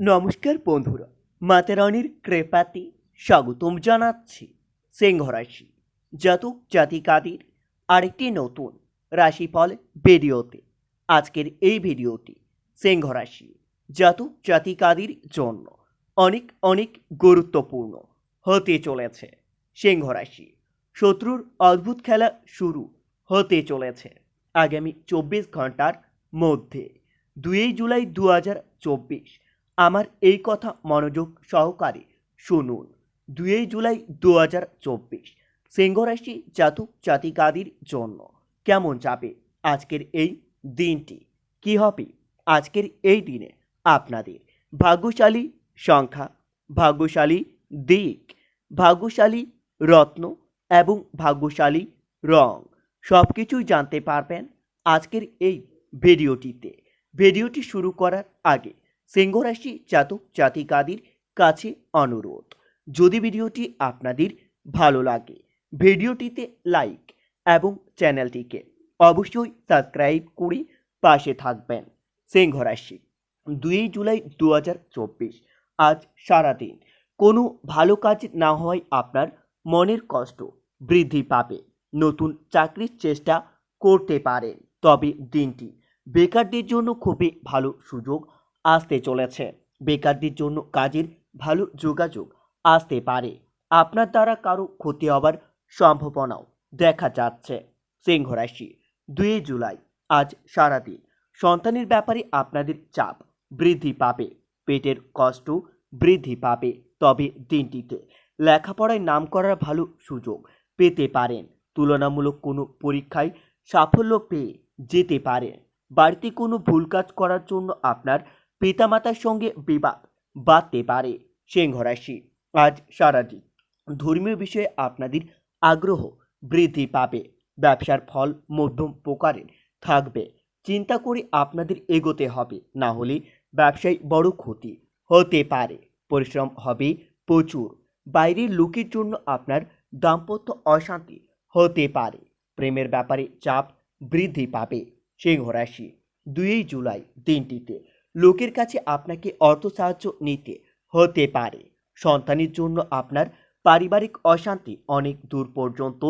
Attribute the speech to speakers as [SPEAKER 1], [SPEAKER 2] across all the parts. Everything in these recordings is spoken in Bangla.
[SPEAKER 1] নমস্কার বন্ধুরা মাতারানির কৃপাতে স্বাগতম জানাচ্ছি সিংহ রাশি জাতক জাতিকাদের আরেকটি নতুন রাশিফল ভিডিওতে। আজকের এই ভিডিওটি সিংহ রাশি জাতক জাতিকাদের জন্য অনেক অনেক গুরুত্বপূর্ণ হতে চলেছে। সিংহ রাশি শত্রুর অদ্ভুত খেলা শুরু হতে চলেছে আগামী চব্বিশ ঘণ্টার মধ্যে। দুই জুলাই দু হাজার চব্বিশ আমার এই কথা মনোযোগ সহকারে শুনুন। দুই জুলাই দু হাজার চব্বিশ, সিংহরাশি জাতক জাতিকাদের জন্য কেমন যাবে আজকের এই দিনটি? কি হবে আজকের এই দিনে? আপনাদের ভাগ্যশালী সংখ্যা, ভাগ্যশালী দিক, ভাগ্যশালী রত্ন এবং ভাগ্যশালী রং। সব কিছুই জানতে পারবেন আজকের এই ভিডিওটিতে। ভিডিওটি শুরু করার আগে সিংহরাশি জাতক, জাতিকাদের কাছে অনুরোধ। যদি ভিডিওটি আপনাদের ভালো লাগে, ভিডিওটিতে লাইক এবং চ্যানেলটিকে অবশ্যই সাবস্ক্রাইব করে পাশে থাকবেন। সিংহরাশি দুই জুলাই দু হাজার চব্বিশ, আজ সারাদিন। কোনো ভালো কাজ না হওয়ায় আপনার মনের কষ্ট বৃদ্ধি পাবে। নতুন চাকরির চেষ্টা করতে পারেন। তবে দিনটি বেকারদের জন্য খুবই ভালো সুযোগ আসতে চলেছে। বেকারদের জন্য কাজের ভালো যোগাযোগ আসতে পারে। আপনার দ্বারা কারও ক্ষতি হবার সম্ভাবনাও দেখা যাচ্ছে। সিংহ রাশি, দুই জুলাই, আজ সারাদিন। সন্তানের ব্যাপারে আপনাদের চাপ বৃদ্ধি পাবে। পেটের কষ্ট বৃদ্ধি পাবে। তবে দিনটিতে লেখাপড়ায় নাম করার ভালো সুযোগ পেতে পারেন। তুলনামূলক কোনো পরীক্ষায় সাফল্য পেয়ে যেতে পারেন। বাড়িতে কোনো ভুল কাজ করার জন্য আপনার পিতামাতার সঙ্গে বিবাদ বাড়তে পারে। সিংহ রাশি, আজ সারাদিন ধর্মীয় বিষয়ে আপনাদের আগ্রহ বৃদ্ধি পাবে। ব্যবসার ফল, মধ্যম প্রকারের থাকবে। চিন্তা করে আপনাদের এগোতে হবে, না হলে ব্যবসায় বড় ক্ষতি হতে পারে। পরিশ্রম হবে প্রচুর। বাইরের লোকের জন্য আপনার দাম্পত্য অশান্তি হতে পারে। প্রেমের ব্যাপারে চাপ বৃদ্ধি পাবে। সিংহ রাশি, দুই জুলাই দিনটিতে লোকের কাছে আপনাকে অর্থ সাহায্য নিতে হতে পারে। সন্তানের জন্য আপনার পারিবারিক অশান্তি অনেক দূর পর্যন্ত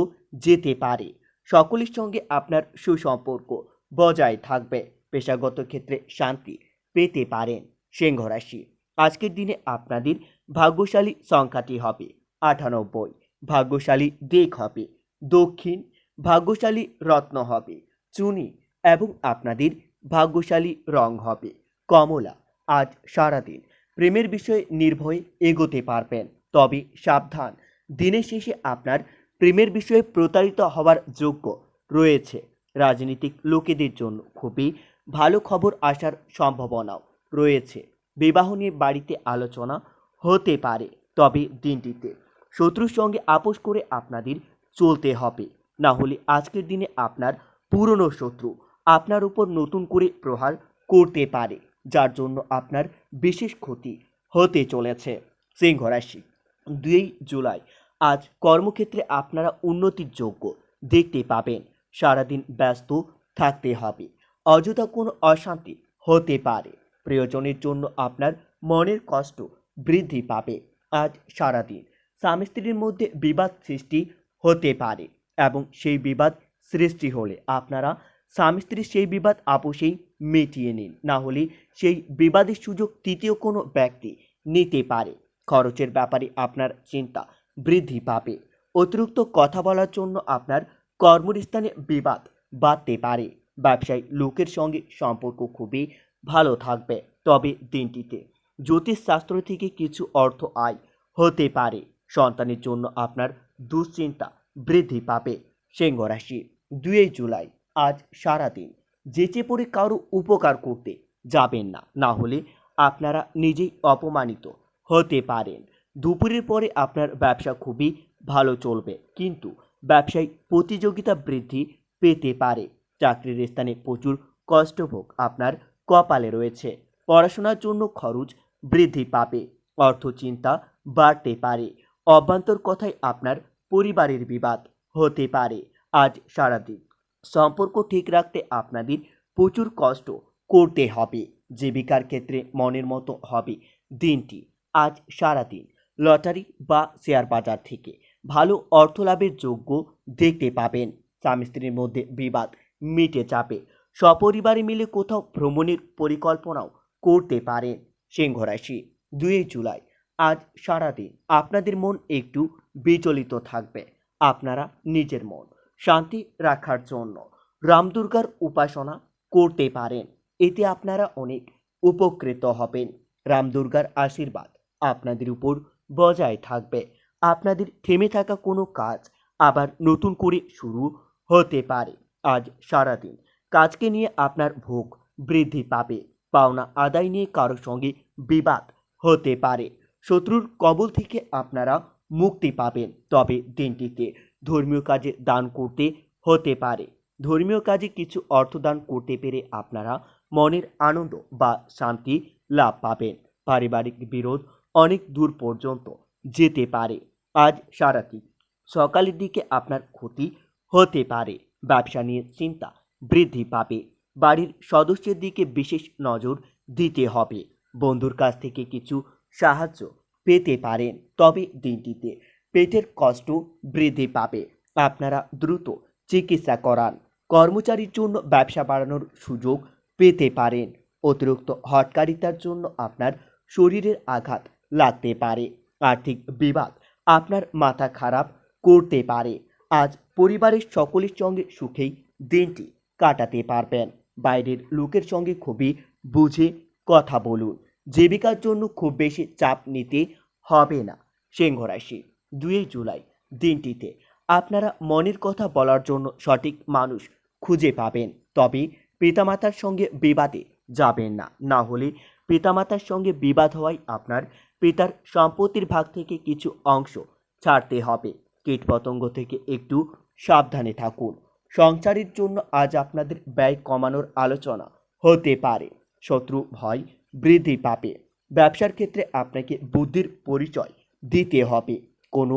[SPEAKER 1] যেতে পারে। সকলের সঙ্গে আপনার সুসম্পর্ক বজায় থাকবে। পেশাগত ক্ষেত্রে শান্তি পেতে পারেন সিংহ রাশি আজকের দিনে আপনাদের ভাগ্যশালী সংখ্যাটি হবে আটানব্বই। ভাগ্যশালী দিক হবে দক্ষিণ। ভাগ্যশালী রত্ন হবে চুনি এবং আপনাদের ভাগ্যশালী রং হবে। কমলা আজ সারাদিন প্রেমের বিষয়ে নির্ভয়ে এগোতে পারবেন। তবে সাবধান, দিনের শেষে আপনার প্রেমের বিষয়ে প্রতারিত হওয়ার যোগ্য রয়েছে রাজনীতিক লোকেদের জন্য খুবই ভালো খবর আসার সম্ভাবনাও রয়েছে। বিবাহ নিয়ে বাড়িতে আলোচনা হতে পারে, তবে দিনটিতে শত্রুর সঙ্গে আপোষ করে আপনাদের চলতে হবে। না হলে আজকের দিনে আপনার পুরনো শত্রু আপনার উপর নতুন করে প্রহার করতে পারে। যার জন্য আপনার বিশেষ ক্ষতি হতে চলেছে। সিংহ রাশি, দুই জুলাই। আজ কর্মক্ষেত্রে আপনারা উন্নতির যোগ্য দেখতে পাবেন। সারাদিন ব্যস্ত থাকতে হবে। অযথা কোনো অশান্তি হতে পারে। প্রিয়জনের জন্য আপনার মনের কষ্ট বৃদ্ধি পাবে। আজ সারাদিন স্বামী স্ত্রীর মধ্যে বিবাদ সৃষ্টি হতে পারে এবং সেই বিবাদ সৃষ্টি হলে আপনারা স্বামী স্ত্রীর সেই বিবাদ আপোষেই মিটিয়ে নিন। না হলে সেই বিবাদের সুযোগ তৃতীয় কোনো ব্যক্তি নিতে পারে। খরচের ব্যাপারে আপনার চিন্তা বৃদ্ধি পাবে। অতিরিক্ত কথা বলার জন্য আপনার কর্মস্থানে বিবাদ বাড়তে পারে। ব্যবসায়ী লোকের সঙ্গে সম্পর্ক খুবই ভালো থাকবে তবে দিনটিতে। জ্যোতিষশাস্ত্র থেকে কিছু অর্থ আয় হতে পারে। সন্তানের জন্য আপনার দুশ্চিন্তা বৃদ্ধি পাবে। সিংহ রাশি, দুই জুলাই, আজ সারাদিন। যেচে পড়ে কারও উপকার করতে যাবেন না। না হলে আপনারা নিজেই অপমানিত হতে পারেন। দুপুরের পরে আপনার ব্যবসা খুবই ভালো চলবে। কিন্তু ব্যবসায় প্রতিযোগিতা বৃদ্ধি পেতে পারে। চাকরির স্থানে প্রচুর কষ্টভোগ আপনার কপালে রয়েছে। পড়াশোনার জন্য খরচ বৃদ্ধি পাবে। অর্থ চিন্তা বাড়তে পারে। অভ্যন্তর কথায় আপনার পরিবারের বিবাদ হতে পারে। আজ সারাদিন সম্পর্ক ঠিক রাখতে আপনাদের প্রচুর কষ্ট করতে হবে। জীবিকার ক্ষেত্রে মনের মতো হবে। দিনটি আজ সারাদিন লটারি বা শেয়ার বাজার থেকে ভালো অর্থ লাভের যোগ্য দেখতে পাবেন। স্বামী স্ত্রীর মধ্যে বিবাদ, মিটে যাবে সপরিবারে মিলে কোথাও ভ্রমণের পরিকল্পনাও করতে পারেন। সিংহ রাশি, দুই জুলাই, আজ সারাদিন আপনাদের মন একটু বিচলিত থাকবে। আপনারা নিজের মন শান্তি রাখার জন্য রামদুর্গার উপাসনা করতে পারেন। এতে আপনারা অনেক উপকৃত হবেন। রামদুর্গার আশীর্বাদ আপনাদের উপর বজায় থাকবে। আপনাদের থেমে থাকা কোনো কাজ আবার নতুন করে শুরু হতে পারে। আজ সারাদিন কাজকে নিয়ে আপনার ভোগ বৃদ্ধি পাবে। পাওনা আদায় নিয়ে কারোর সঙ্গে বিবাদ হতে পারে। শত্রুর কবল থেকে আপনারা মুক্তি পাবেন। তবে দিনটিতে ধর্মীয় কাজে দান করতে হতে পারে। ধর্মীয় কাজে কিছু অর্থ দান করতে পেরে আপনারা মনের আনন্দ বা শান্তি লাভ পাবেন। পারিবারিক বিরোধ অনেক দূর পর্যন্ত যেতে পারে। আজ সারাদিন সকালের দিকে আপনার ক্ষতি হতে পারে। ব্যবসা নিয়ে চিন্তা বৃদ্ধি পাবে। বাড়ির সদস্যের দিকে বিশেষ নজর দিতে হবে। বন্ধুর কাছ থেকে কিছু সাহায্য পেতে পারেন। তবে দিনটিতে পেটের কষ্ট বৃদ্ধি পাবে। আপনারা দ্রুত চিকিৎসা করান। কর্মচারীর জন্য ব্যবসা বাড়ানোর সুযোগ পেতে পারেন। অতিরিক্ত হটকারিতার জন্য আপনার শরীরের আঘাত লাগতে পারে। আর্থিক বিবাদ আপনার মাথা খারাপ করতে পারে। আজ পরিবারের সকলের সঙ্গে সুখেই দিনটি কাটাতে পারবেন। বাইরের লোকের সঙ্গে খুবই বুঝে কথা বলুন। জীবিকার জন্য খুব বেশি চাপ নিতে হবে না। সিংহ রাশি দুই জুলাই দিনটিতে আপনারা মনের কথা বলার জন্য সঠিক মানুষ খুঁজে পাবেন। তবে পিতামাতার সঙ্গে বিবাদে যাবেন না। না হলে পিতামাতার সঙ্গে বিবাদ হওয়ায় আপনার পিতার সম্পত্তির ভাগ থেকে কিছু অংশ ছাড়তে হবে। কীটপতঙ্গ থেকে একটু সাবধানে থাকুন। সংসারের জন্য আজ আপনাদের ব্যয় কমানোর আলোচনা হতে পারে। শত্রু ভয় বৃদ্ধি পাবে। ব্যবসার ক্ষেত্রে আপনাকে বুদ্ধির পরিচয় দিতে হবে। কোনো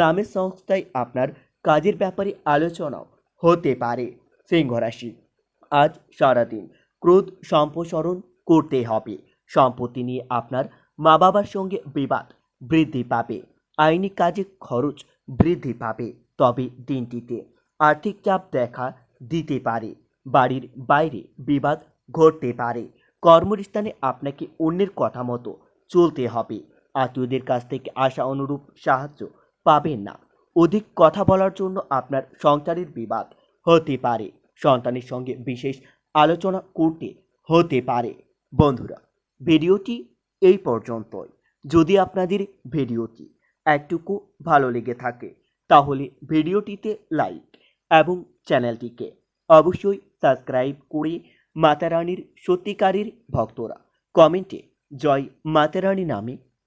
[SPEAKER 1] নামের সংস্থায় আপনার কাজের ব্যাপারে আলোচনাও হতে পারে। সিংহ রাশি, আজ সারাদিন ক্রোধ সম্প্রসারণ করতে হবে। সম্পত্তি নিয়ে আপনার মা বাবার সঙ্গে বিবাদ বৃদ্ধি পাবে। আইনি কাজে খরচ বৃদ্ধি পাবে। তবে দিনটিতে আর্থিক চাপ দেখা দিতে পারে। বাড়ির বাইরে বিবাদ ঘটতে পারে। কর্মস্থানে আপনাকে অন্যের কথা মতো চলতে হবে। আত্মীয়দের কাছ থেকে আশা অনুরূপ সাহায্য পাবেন না। অধিক কথা বলার জন্য আপনার সংসারের বিবাদ হতে পারে। সন্তানের সঙ্গে বিশেষ আলোচনা করতে হতে পারে। বন্ধুরা, ভিডিওটি এই পর্যন্তই। যদি আপনাদের ভিডিওটি একটুকু ভালো লেগে থাকে, তাহলে ভিডিওটিতে লাইক এবং চ্যানেলটিকে অবশ্যই সাবস্ক্রাইব করে মাতারানীর সত্যিকারের ভক্তরা। কমেন্টে জয় মাতারানী নামে